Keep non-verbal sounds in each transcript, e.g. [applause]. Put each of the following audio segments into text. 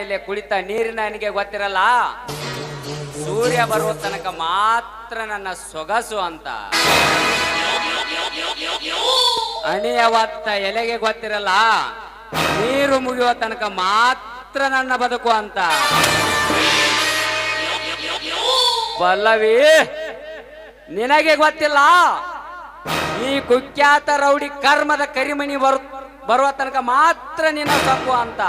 ಮೇಲೆ ಕುಳಿತ ನೀರಿನ ನನಗೆ ಗೊತ್ತಿರಲ್ಲ? ಸೂರ್ಯ ಬರುವ ತನಕ ಮಾತ್ರ ನನ್ನ ಸೊಗಸು ಅಂತ. ಅಣಿಯವತ್ತ ಎಲೆಗೆ ಗೊತ್ತಿರಲ್ಲ? ನೀರು ಮುಗಿಯುವ ತನಕ ಮಾತ್ರ ನನ್ನ ಬದುಕು ಅಂತ. ಪಲ್ಲವಿ ನಿನಗೆ ಗೊತ್ತಿಲ್ಲ? ಈ ಕುಖ್ಯಾತ ರೌಡಿ ಕರ್ಮದ ಕರಿಮಣಿ ಬರು, ಬರುವ ತನಕ ಮಾತ್ರ ನಿನ್ನ ತಪ್ಪು ಅಂತ.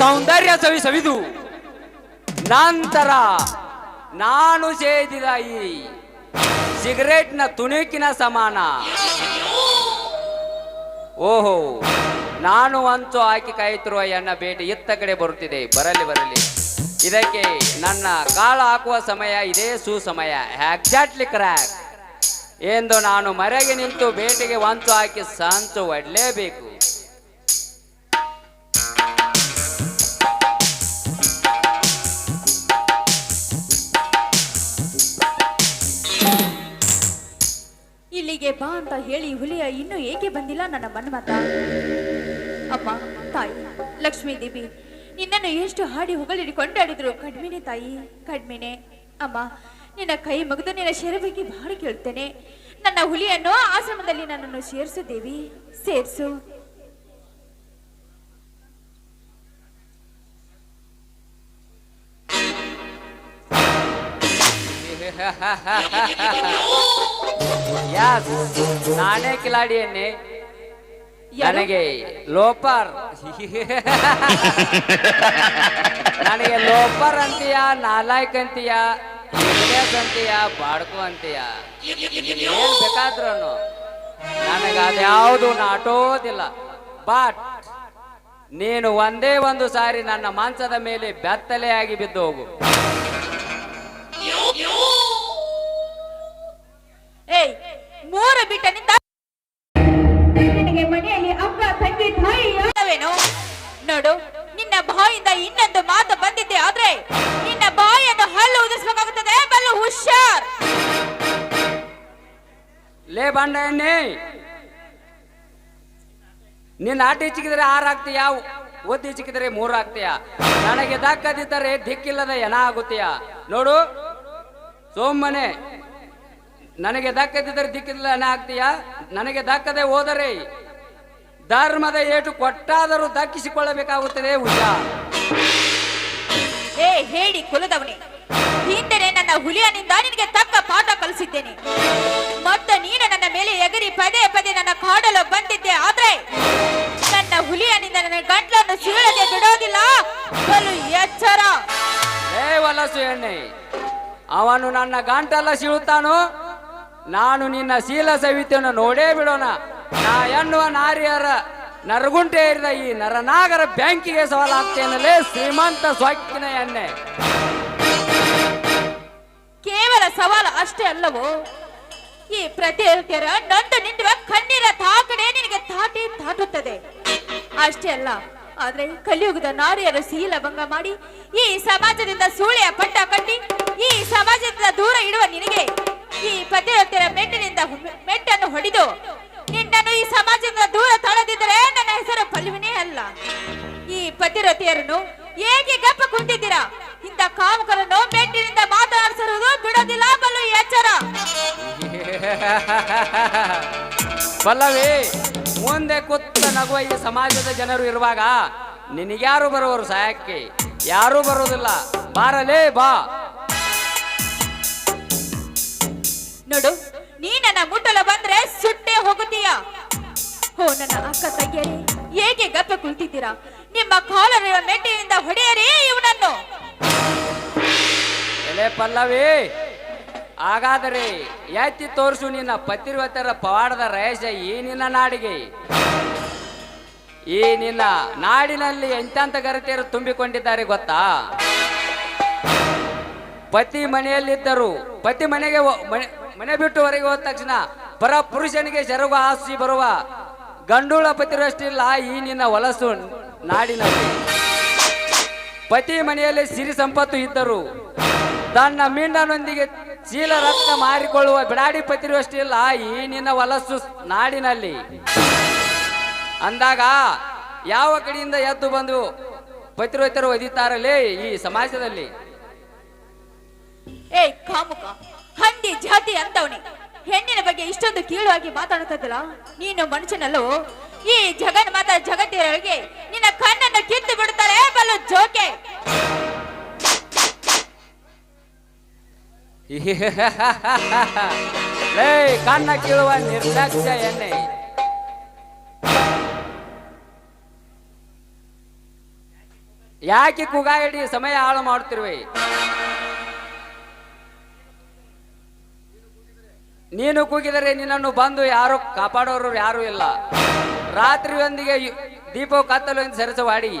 ಸೌಂದರ್ಯ ಸವಿ ಸವಿದು ನಂತರ ನಾನು ಸೇದಿದ ಈ ಸಿಗರೇಟ್ನ ತುಣುಕಿನ ಸಮಾನ. ಓಹೋ, ನಾನು ಅಂತೂ ಹಾಕಿ ಕಾಯುತ್ತಿರುವ ಎನ್ನ ಭೇಟಿ ಇತ್ತ ಕಡೆ ಬರುತ್ತಿದೆ. ಬರಲಿ ಬರಲಿ. ಇದಕ್ಕೆ ನನ್ನ ಕಾಳು ಹಾಕುವ ಸಮಯ ಇದೇ ಸುಸಮಯ. ಎಕ್ಸಾಕ್ಟ್ಲಿ ಕ್ರ್ಯಾಕ್ ಎಂದು ನಾನು ಮರೆಗೆ ನಿಂತು ಬೇಟೆಗೆ ವಂತು ಹಾಕಿ ಸಂಚು ಒಡ್ಲೇಬೇಕು. ಬಾ ಅಂತ ಹೇಳಿ ಹುಲಿಯ ಇನ್ನೂ ಏಕೆ ಬಂದಿಲ್ಲ ನನ್ನ ಮನ್ಮತ? ಅಪ್ಪ, ತಾಯಿ, ಲಕ್ಷ್ಮೀ ದೇವಿ, ನಿನ್ನನ್ನು ಎಷ್ಟು ಹಾಡಿ ಹೊಗಳಿಡಿ ಕೊಂಡಾಡಿದ್ರು. ಕಡ್ಮಿನೇ ತಾಯಿ ಕಡ್ಮಿನೆ ಅಮ್ಮ, ನಿನ್ನ ಕೈ ಮುಗಿದು ನಿನ್ನ ಶರಬಿಗೆ ಬಾಡಿ ಕೇಳ್ತೇನೆ ನನ್ನ ಹುಲಿಯನ್ನು ಆಶ್ರಮದಲ್ಲಿ ನನ್ನನ್ನು ಸೇರಿಸು ದೇವಿ, ಸೇರಿಸು. ಯಾಸ್ ನಾನೇ ಕಿಲಾಡಿಯನ್ನೇ. ನನಗೆ ಲೋಪರ್. ನನಗೆ ಲೋಪರ್ ಅಂತೀಯ ನಾಲಾಯ್ಕ್ ಅಂತೀಯ ಅಂತೀಯ ಬಾಡ್ಕು ಅಂತೀಯ? ಏನ್ ಬೇಕಾದ್ರೂ ನನಗೆ ಅದ್ಯಾವುದು ನಾಟೋದಿಲ್ಲ. ಬಟ್ ನೀನು ಒಂದೇ ಒಂದು ಸಾರಿ ನನ್ನ ಮಾಂಸದ ಮೇಲೆ ಬೆತ್ತಲೆಯಾಗಿ ಬಿದ್ದು ಹೋಗು ಏಯ್ ಮೂರು ಬಿಟ್ಟನಿಂದ ಮನೆಯಲ್ಲಿ ಅಕ್ಕ ತಂಗಿ ತಾಯಿ ಯಾವೇನು ನೋಡು ನಿನ್ನ ಬಾಯಿಂದ ಇನ್ನೊಂದು ಮಾತು ಬಂದಿದ್ದೆ ಆದ್ರೆ ನಿನ್ನ ಬಾಯನ್ನು ಹಲ್ಲು ಉದಿಸ್ಬೇಕಾಗುತ್ತದೆ ಬಲ್ಲು ಹುಷಾರ್. ಲೇ ಬಂಡ ಎಣ್ಣೆ ನಿನ್ನ ಆಟ ಹೆಚ್ಚಿಗಿದ್ರೆ ಆರು ಆಗ್ತೀಯ? ಒತ್ತಿ ಹೆಚ್ಚಿಗಿದ್ರೆ ಮೂರು ಆಗ್ತೀಯಾ? ನನಗೆ ದಕ್ಕದಿದ್ದರೆ ದಿಕ್ಕಿಲ್ಲದ ಎನ ಆಗುತ್ತೀಯಾ? ನೋಡು ಸೋಮನೆ ನನಗೆ ದಕ್ಕದಿದ್ದರೆ ದಿಕ್ಕಿಲ್ಲ ಆಗ್ತೀಯ ನನಗೆ ದಕ್ಕದೆ ಹೋದರೆ ಧರ್ಮದ ಏಟು ಕೊಟ್ಟಾದರೂ ದಕ್ಕಿಸಿಕೊಳ್ಳಬೇಕಾಗುತ್ತದೆ ಹುಷ ಏ ಹೇಳಿ ಕುಲದವನೇ ಹಿಂದೆನೆ ನನ್ನ ಹುಲಿಯನಿಂದ ನಿನಗೆ ತಕ್ಕ ಪಾಠ ಕಲಿಸಿದ್ದೇನೆ. ಮತ್ತೆ ನೀನು ನನ್ನ ಮೇಲೆ ಎಗರಿ ಪದೇ ಪದೇ ನನ್ನ ಕಾಡಲು ಬಂದಿದ್ದೆ ಆದ್ರೆ ನನ್ನ ಹುಲಿಯನಿಂದ ನನ್ನ ಗಂಟ್ಲನ್ನು ಸೀಳದೆ ಬಿಡೋದಿಲ್ಲ. ಬಲು ಎಚ್ಚರ. ಏ ವಲಸು ಎಣ್ಣೆ ಅವನು ನನ್ನ ಗಂಟಲ್ಲ ಸೀಳುತ್ತಾನು ನಾನು ನಿನ್ನ ಶೀಲ ಸವಿತೆಯನ್ನು ನೋಡೇ ಬಿಡೋಣ. ನಾ ಎನ್ನುವ ನಾರಿಯರ ನರಗುಂಟೆ ಇರಿದ ಈ ನರನಾಗರ ಬ್ಯಾಂಕಿಗೆ ಸವಾಲಾಗ್ತೇನಲ್ಲೇ ಶ್ರೀಮಂತ ಸೊಕ್ಕಿನ ಎಣ್ಣೆ ಕೇವಲ ಸವಾಲು ಅಷ್ಟೇ ಅಲ್ಲವೋ? ಈ ಪ್ರತಿಯೊಬ್ಬರ ನೊಂದು ನಿಂಡುವ ಕಣ್ಣೀರ ತಾಕಡೆ ನಿನಗೆ ತಾಟಿ ತಾಟುತ್ತದೆ ಅಷ್ಟೇ ಅಲ್ಲ, ಆದ್ರೆ ಕಲಿಯುಗದ ನಾರಿಯರು ಶೀಲಭಂಗ ಮಾಡಿ ಈ ಸಮಾಜದಿಂದ ಸೂಳೆಯ ಪಟ್ಟ ಕಟ್ಟಿ ಈ ಸಮಾಜದಿಂದ ದೂರ ಇಡುವ ನಿನಗೆ ಈ ಪತಿರತ್ಯರ ಮೆಟ್ಟಿನಿಂದ ಮೆಟ್ಟನ್ನು ಹೊಡೆದು ನಿನ್ನನ್ನು ಈ ಸಮಾಜದಿಂದ ದೂರ ತಳೆದಿದ್ರೆ ನನ್ನ ಹೆಸರು ಪಲ್ವಿನೇ ಅಲ್ಲ. ಈ ಪತಿರತಿಯರನ್ನು ಏಕೆ ಗಪ್ಪ ಕುಂತಿದ್ದೀರಾ? ಇಂಥ ಕಾಮಕರನ್ನು ಮೆಟ್ಟಿನಿಂದ ಮಾತನಾಡಿಸಿರುವುದು ಬಿಡೋದಿಲ್ಲ, ಬಲು ಎಚ್ಚರ. ಪಲ್ಲವಿ ಮುಂದೆ ಕುತ್ತ ನಗುವ ಈ ಸಮಾಜದ ಜನರು ಇರುವಾಗ ನಿನಗ್ಯಾರು ಬರುವರು ಸಹಾಯಕ್ಕೆ ಯಾರೂ ಬರುವುದಿಲ್ಲ. ಬಾರಲೇ ಬಾ. ನೋಡು, ನೀ ನನ್ನ ಮುಟ್ಟಲು ಬಂದ್ರೆ ಸುಟ್ಟೆ ಹೋಗುತ್ತೀಯ. ಹೋ, ನನ್ನ ಅಕ್ಕ ತಗ್ಗೇರಿ ಹೇಗೆ ಗಪ್ಪ ಕುಳಿತಿದ್ದೀರಾ? ನಿಮ್ಮ ಕಾಲರ ಮೆಟ್ಟಿನಿಂದ ಹೊಡೆಯರಿ ಇವನನ್ನು. ಪಲ್ಲವಿ, ಹಾಗಾದರೆ ಎತ್ತಿ ತೋರಿಸು ನಿನ್ನ ಪತಿರ್ವತರ ಪವಾಡದ ರಹಸ್ಯ ಈ ನಿನ್ನ ನಾಡಿಗೆ. ಈ ನಿನ್ನ ನಾಡಿನಲ್ಲಿ ಎಂತಂತ ಗರತೆಯರು ತುಂಬಿಕೊಂಡಿದ್ದಾರೆ ಗೊತ್ತಾ? ಪತಿ ಮನೆಯಲ್ಲಿದ್ದರು, ಪತಿ ಮನೆಗೆ ಮನೆ ಬಿಟ್ಟು ಹೊರಗೆ ಹೋದ ತಕ್ಷಣ ಬರ ಪುರುಷನಿಗೆ ಜರುಗ ಆಸಿ ಬರುವ ಗಂಡುಳ ಪತಿರಷ್ಟಿಲ್ಲ ಈ ನಿನ್ನ ಹೊಲಸು ನಾಡಿನ ಪತಿ ಮನೆಯಲ್ಲಿ ಸಿರಿ ಸಂಪತ್ತು ಇದ್ದರು ತನ್ನ ಮೀಂಡನೊಂದಿಗೆ ಚೀಲ ರತ್ನ ಮಾರಿಕೊಳ್ಳುವ ಬಿಡಾಡಿ ಪತಿರುವಷ್ಟಿಲ್ಲ ಈ ನಿನ್ನ ಹೊಲಸು ನಾಡಿನಲ್ಲಿ. ಅಂದಾಗ ಯಾವ ಕಡೆಯಿಂದ ಎದ್ದು ಬಂದು ಪತಿರೋತರು ಒದಿತಾರಲ್ಲೇ ಈ ಸಮಾಜದಲ್ಲಿ? ಏಯ್ ಹಂದಿ ಜಾತಿ ಅಂತವನಿ. ಹೆಣ್ಣಿನ ಬಗ್ಗೆ ಇಷ್ಟೊಂದು ಕೀಳಾಗಿ ಮಾತಾಡುತ್ತಿಲ್ಲ ನೀನು ಮನುಷ್ಯನಲ್ಲೋ? ಈ ಜಗನ್ ಮಾತ ಜಗತ್ತಿನೊಳಗೆ ನಿನ್ನ ಕಣ್ಣನ್ನು ಕಿತ್ತು ಬಿಡುತ್ತಾರೆ ಬಲು ಜೋಕೆ. [laughs] ಕಣ್ಣ ಕೀಳುವ ನಿರ್ಲಕ್ಷ್ಯ ಎಣ್ಣೆ. ಯಾಕೆ ಕುಗಾಯಿಡಿ ಸಮಯ ಹಾಳು ಮಾಡುತ್ತಿರುವೆ? ನೀನು ಕೂಗಿದರೆ ನಿನ್ನನ್ನು ಬಂದು ಯಾರು ಕಾಪಾಡೋರು ಯಾರು ಇಲ್ಲ. ರಾತ್ರಿಯೊಂದಿಗೆ ದೀಪೋ ಕತ್ತಲು ಎಂದು ಸರಸವಾಡಿ,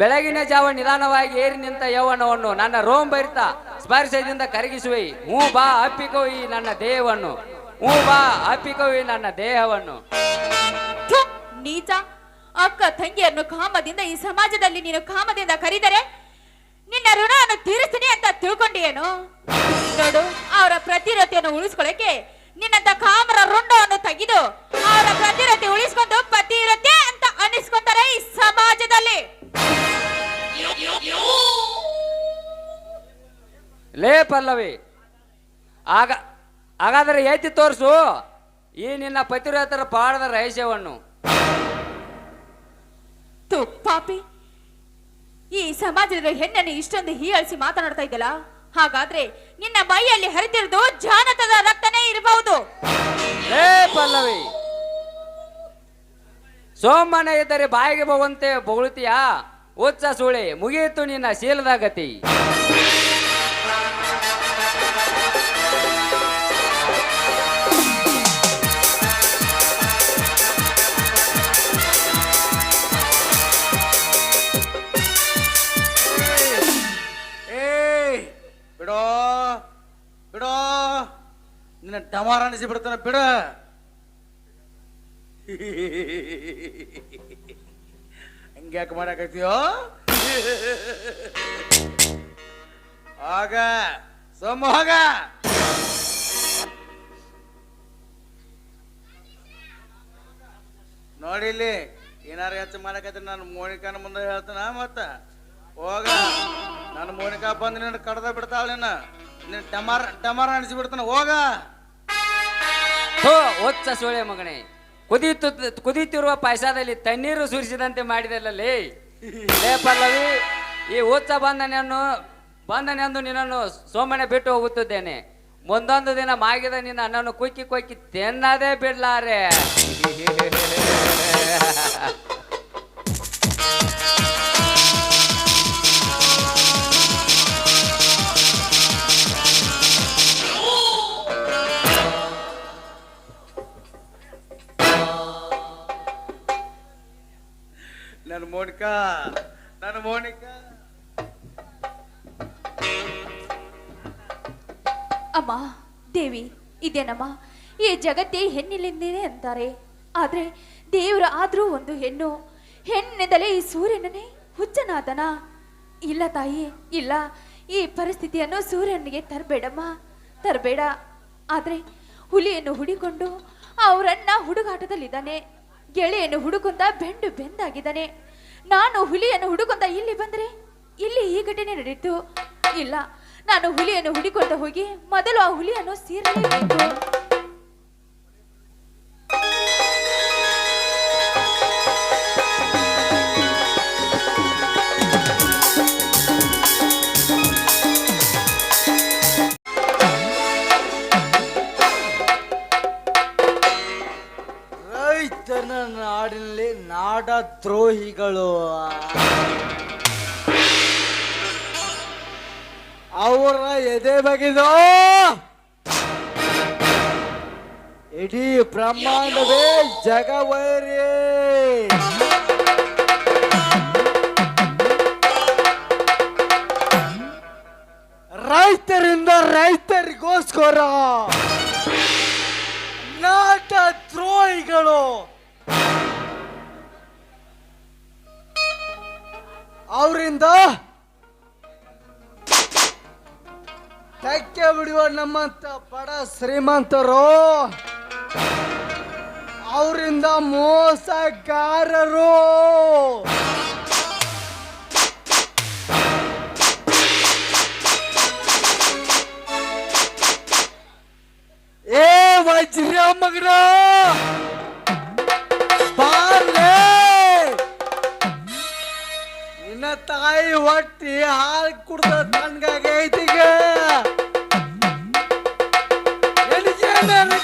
ಬೆಳಗಿನ ಜಾವ ನಿಧಾನವಾಗಿ ಏರಿ ನಿಂತ ಯೌವನವನ್ನು ನನ್ನ ರೋಮ್ ಬರಿತ ಸ್ಪರ್ಶದಿಂದ ಕರಗಿಸುವೆ. ಹೂ ಬಾ ಅಪ್ಪಿಕೋ ಈ ನನ್ನ ದೇಹವನ್ನು. ಹೂ ಬಾ ಅಪ್ಪಿಕೋ ಈ ನನ್ನ ದೇಹವನ್ನು. ನೀಚ. ಅಕ್ಕ ತಂಗಿಯನ್ನು ಕಾಮದಿಂದ ಈ ಸಮಾಜದಲ್ಲಿ ನೀನು ಕಾಮದಿಂದ ಕರೀದರೆ ನಿನ್ನ ಋಣವನ್ನು ತೀರಿಸ್ತೀನಿ ಅಂತ ತಿಳ್ಕೊಂಡಿಯೇನು? ನೋಡು, ಅವರ ಪ್ರತಿರತೆಯನ್ನು ಉಳಿಸ್ಕೊಳ್ಳಕ್ಕೆ ನಿನ್ನಂತ ಕಾಮರ ರುಂಡವನ್ನು ತೆಗೆದು ಅವರ ಪ್ರತಿರತೆ ಉಳಿಸ್ಕೊಂಡು ಇರುತ್ತೆ ಅಂತ ಅನಿಸ್ಕೊತಾರೆ ಈ ಸಮಾಜದಲ್ಲಿ. ಲೇ ಪಲ್ಲವಿ ಆಗ ಹಾಗಾದ್ರೆ ಏತಿ ತೋರಿಸು ಈ ನಿನ್ನ ಪತಿರತರ ಪಾಡದ ರಹಸ್ಯವನ್ನು. ತು ಪಾಪಿ ಈ ಸಮಾಜದ ಹೆಣ್ಣನ್ನು ಇಷ್ಟೊಂದು ಹೀಯಾಳಿಸಿ ಮಾತನಾಡ್ತಾ ಇದ್ದಲ್ಲ? ಹಾಗಾದ್ರೆ ನಿನ್ನ ಬೈಯಲ್ಲಿ ಹರಿತಿರದು ಜಾನತದ ರಕ್ತನೇ ಇರಬಹುದು. ಏ ಪಲ್ಲವಿ ಸೋಮನ ಇದ್ದರೆ ಬಾಯಿಗೆ ಬರುವಂತೆ ಬೊಗಳುತ್ತೀಯಾ? ಉಚ್ಚ ಸುಳಿ ಮುಗಿಯಿತು ನಿನ್ನ ಶೀಲದ ಗತಿ. ನಿನ್ನ ಡಮಾರ ಅನಿಸಿ ಬಿಡ್ತಾನ, ಬಿಡ. ಹಂಗ್ಯಾಕೆ ಮಾಡಕತ್ತೀಯೋ ಆಗ, ಸೋಮ ಹೋಗ ನೋಡಿ ಇಲ್ಲಿ, ಏನಾರು ಹೆಚ್ಚು ಮಾಡಕತ್ತಿ ನಾನು ಮೋನಿಕಾನ ಮುಂದೆ ಹೇಳ್ತಾನ, ಮತ್ತ? ಹೋಗ ನಾನು ಮೋನಿಕಾ ಬಂದು ನಿನ್ನ ಕಡ್ದ ಬಿಡ್ತಾಳ ನಿನ್ನ. ನಿನ್ನ ಟಮಾರ ಟಮಾರ ಅನಿಸಿ ಬಿಡ್ತಾನ, ಹೋಗ. ಹೋ ಸೋಳೆ ಮಗನೇ. ಕುದಿಯುತ್ತ ಕುದಿಯುತ್ತಿರುವ ಪಾಯಸದಲ್ಲಿ ತಣ್ಣೀರು ಸುರಿಸಿದಂತೆ ಮಾಡಿದಲ್ಲಲ್ಲಿ. ಲೇ ಪಲ್ಲವಿ, ಈ ಹೊಚ್ಚ ಬಂದನೆಯನ್ನು ಬಂಧನೆಂದು ನಿನ್ನನ್ನು ಸೋಮನೆ ಬಿಟ್ಟು ಹೋಗುತ್ತಿದ್ದೇನೆ. ಮುಂದೊಂದು ದಿನ ಮಾಗಿದ ನಿನ್ನ ಅಣ್ಣನ್ನು ಕುಕ್ಕಿ ಕೊಕ್ಕಿ ತಿನ್ನದೇ ಬಿಡ್ಲಾರೆ. ಮೋನಿಕಾ ನನ್ನ ಮೋನಿಕಾ. ಅಮ್ಮ, ದೇವಿ, ಇದೇನಮ್ಮ? ಈ ಜಗತ್ತೇ ಹೆಣ್ಣಿಲಿಂದೇನೆ ಅಂತಾರೆ. ಆದ್ರೆ ದೇವ್ರ ಆದ್ರೂ ಒಂದು ಹೆಣ್ಣು. ಹೆಣ್ಣಿನಿಂದಲೇ ಈ ಸೂರ್ಯನೇ ಹುಚ್ಚನಾದನ. ಇಲ್ಲ ತಾಯಿ, ಇಲ್ಲ. ಈ ಪರಿಸ್ಥಿತಿಯನ್ನು ಸೂರ್ಯನಿಗೆ ತರಬೇಡಮ್ಮ. ತರಬೇಡ. ಆದ್ರೆ ಹುಲಿಯನ್ನು ಹುಡಿಕೊಂಡು ಅವರನ್ನ ಹುಡುಗಾಟದಲ್ಲಿದ್ದಾನೆ. ಗೆಳೆಯನ್ನು ಹುಡುಕೊಂತ ಬೆಂಡು ಬೆಂದಾಗಿದ್ದಾನೆ. ನಾನು ಹುಲಿಯನ್ನು ಹುಡುಕೊಂತ ಇಲ್ಲಿ ಬಂದ್ರೆ ಇಲ್ಲಿ ಈ ಘಟನೆ ನಡೆಯಿತು. ಇಲ್ಲ, ನಾನು ಹುಲಿಯನ್ನು ಹುಡುಕೊಂತ ಹೋಗಿ ಮೊದಲು ಆ ಹುಲಿಯನ್ನು ಸೀರಲೇಬೇಕು ರೈತನ ನಾಡಿನಲ್ಲಿ ನಾಡ ದ್ರೋಹಿಗಳು ಅವರ ಎದೆ ಬಗೆದು. ಇಡೀ ಬ್ರಹ್ಮಾಂಡವೇ ಜಗವೈರಿ. ರೈತರಿಂದ ರೈತರಿಗೋಸ್ಕರ ನಾಟ ದ್ರೋಹಿಗಳು ಅವರಿಂದ ತೆಕ್ಕೆ ಬಿಡುವ ನಮ್ಮಂತ ಬಡ ಶ್ರೀಮಂತರು ಅವರಿಂದ ಮೋಸಗಾರರು. ಏ ವಜ್ರ ಮಗನ ತಾಯಿ ಹೊಟ್ಟಿ ಹಾಲು ಕುಡ್ದ ತಣ್ಣಗಾಗೈತಿಗ ನನಗೇನಾರ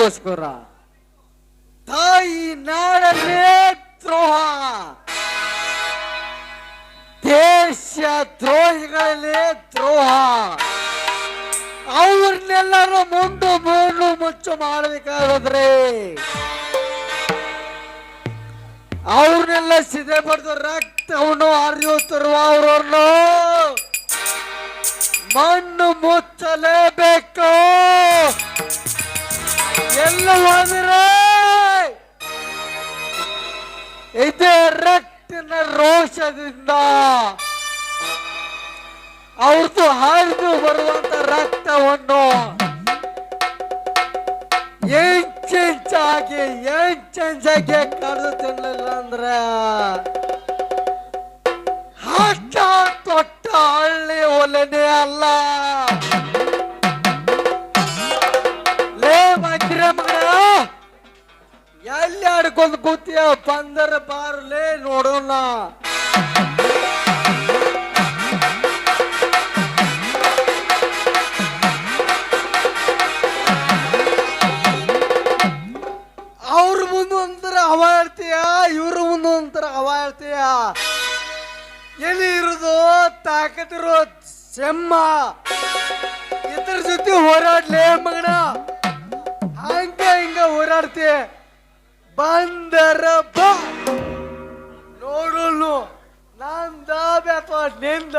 ತಾಯಿಗೋಸ್ಕರ ತಾಯಿ ನಾಡಲ್ಲೇ ದ್ರೋಹ. ದೇಶ ದ್ರೋಹಿಗಳಲ್ಲೇ ದ್ರೋಹ. ಅವ್ರನ್ನೆಲ್ಲರೂ ಮುಂದು ಮೂರು ಮುಚ್ಚು ಮಾಡಬೇಕಾದ್ರೆ ಅವ್ರನ್ನೆಲ್ಲ ಸಿದ್ಧ ಪಡೆದು ರಕ್ತವನ್ನು ಹರಿಯುತ್ತಿರುವ ಅವರನ್ನು ಮಣ್ಣು ಮುಚ್ಚಲೇಬೇಕು. ಎಲ್ಲ ಹೋದ್ರೆ? ಇದೇ ರೋಷದಿಂದ ಅವ್ರದ್ದು ಹರಿದು ಬರುವಂತ ರಕ್ತವನ್ನು ಎಂಚೆಂಚಾಗಿ ಎಂಚೆಂಚಾಗಿ ಕಡಿದು ತಿನ್ನಲಿಲ್ಲ ಅಂದ್ರೆ ಹಟ್ಟ ತೊಟ್ಟ ಹಳ್ಳಿ ಒಲೆನೇ ಅಲ್ಲ. ಆಡ್ಕೊಂಡು ಕೂತಿಯ? ಬಂದರ ಬಾರ್ಲೇ ನೋಡೋಣ. ಅವ್ರ ಮುಂದೆ ಒಂಥರ ಅವ ಹೇಳ್ತೀಯ ಇವ್ರ ಮುಂದೆ ಒಂಥರ ಅವ ಹೇಳ್ತೀಯ ಎಲ್ಲಿ ಇರೋದು? ತಾಕತಿರೋ ಚೆಮ್ಮ ಇದ್ರ ಜೊತೆ ಹೋರಾಡ್ಲೇ ಮಗನ? ಹಂಗ ಹಿಂಗ ಹೋರಾಡ್ತಿ ಬಂದರ ಬಾ ನೋಡಲು ನಾನ್ ದಾಬ್ಯಾತ ನಿಂದ?